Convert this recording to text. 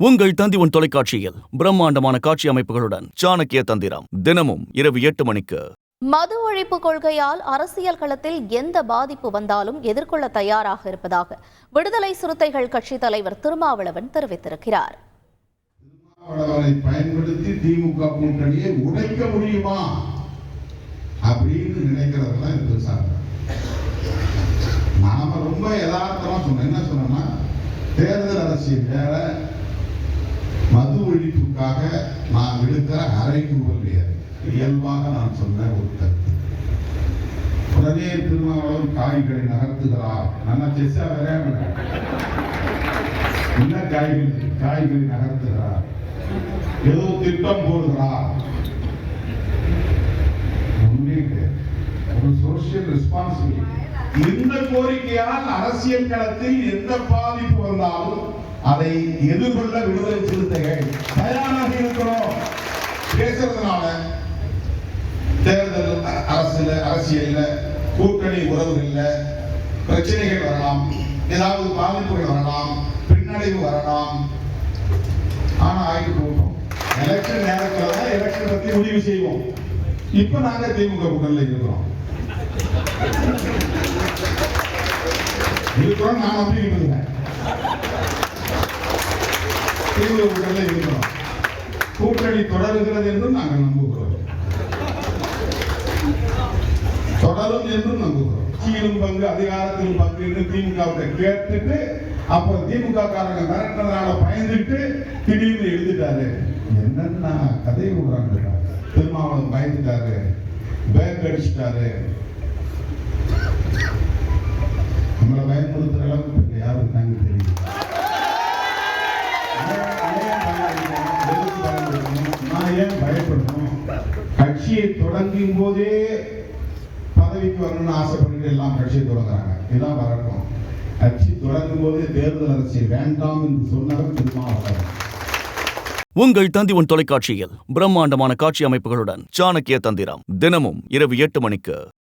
உங்கள் தந்திவன் தொலைக்காட்சியில் பிரம்மாண்டமான காட்சி அமைப்புகளுடன் சாணக்கிய தந்திரம் தினமும் இரவு எட்டு மணிக்கு. மது ஒழிப்பு கொள்கையால் அரசியல் களத்தில் எந்த பாதிப்பு வந்தாலும் எதிர்கொள்ள தயாராக இருப்பதாக விடுதலை சிறுத்தைகள் கட்சித் தலைவர் திருமாவளவன் தெரிவித்திருக்கிறார். பயன்படுத்தி திமுக கூட்டணியை உடைக்க முடியுமா? அப்படின்னு நினைக்கிறதெல்லாம் நாம ரொம்ப யதார்த்தமா சொன்னோம் என்ன சொன்னோம்னா தேர்தல் அரசியல் வேற ஒழிப்புக்காக நான் விடுக்கிற அறைகூவல் வேறு இயல்பாக நான் சொன்ன ஒரு கருத்து உடனே திருமாவளவன் காய்களை நகர்த்துகிறார். நம்ம செஸ்ஸா வேற? என்ன காய்கள் காய்களை நகர்த்துகிறார்? ஏதோ திட்டம் போடுகிறார். ஒரு சோசியல் ரெஸ்பான்சிபிலிட்டி இந்த கோரிக்கையால் அரசியல் களத்தில் எந்த பாதிப்பு வந்தாலும் அதை எதிர்கொள்ள விடுதலை சிறுத்தைகள் தயாராக இருக்கிறோம். பேசுறதுனால தேர்தல் அரசியல் அரசுல அரசியல்ல கூட்டணி உறவுகள்ல பிரச்சனைகள் வரலாம். ஏதாவது பாதிப்புகள் வரலாம். பின்னடைவு வரலாம். ஆனா ஆகிட்டு போட்டோம். எலெக்ஷன் நேரத்தில் தான் எலெக்ஷன் பத்தி முடிவு செய்வோம். இப்ப நாங்க திமுக கூட்டணியில் இருக்கிறோம். இருக்கிறோம் நான் அப்படி இருக்கிறேன் திமுக இருக்கிறோம். கூட்டணி தொடருகிறது என்றும் நாங்கள் நம்புகிறோம். தொடரும் என்றும் நம்புகிறோம். கட்சியிலும் பங்கு அதிகாரத்திலும் பங்கு என்று திமுக கேட்டுட்டு அப்புறம் திமுக காரங்க மிரட்டினதால பயந்துட்டு திடீர்னு எழுதிட்டாரு. என்னன்னா கதை விடுறாங்க திருமாவளவன் பயந்துட்டாரு. பேக் அடிச்சிட்டாரு. கட்சியை தொடங்கும் போதே பதவிக்கு வரணும்னு ஆசைப்பட்டு எல்லாம் கட்சியை தொடங்குறாங்க. இதுதான் வரட்டும். கட்சி தொடங்கும் போதே தேர்தல் அரசியல் வேண்டாம் என்று சொன்னவர் திருமாவளவன் உங்கள் தந்தி உன் தொலைக்காட்சியில் பிரம்மாண்டமான காட்சி அமைப்புகளுடன் சாணக்கிய தந்திரம். தினமும் இரவு எட்டு மணிக்கு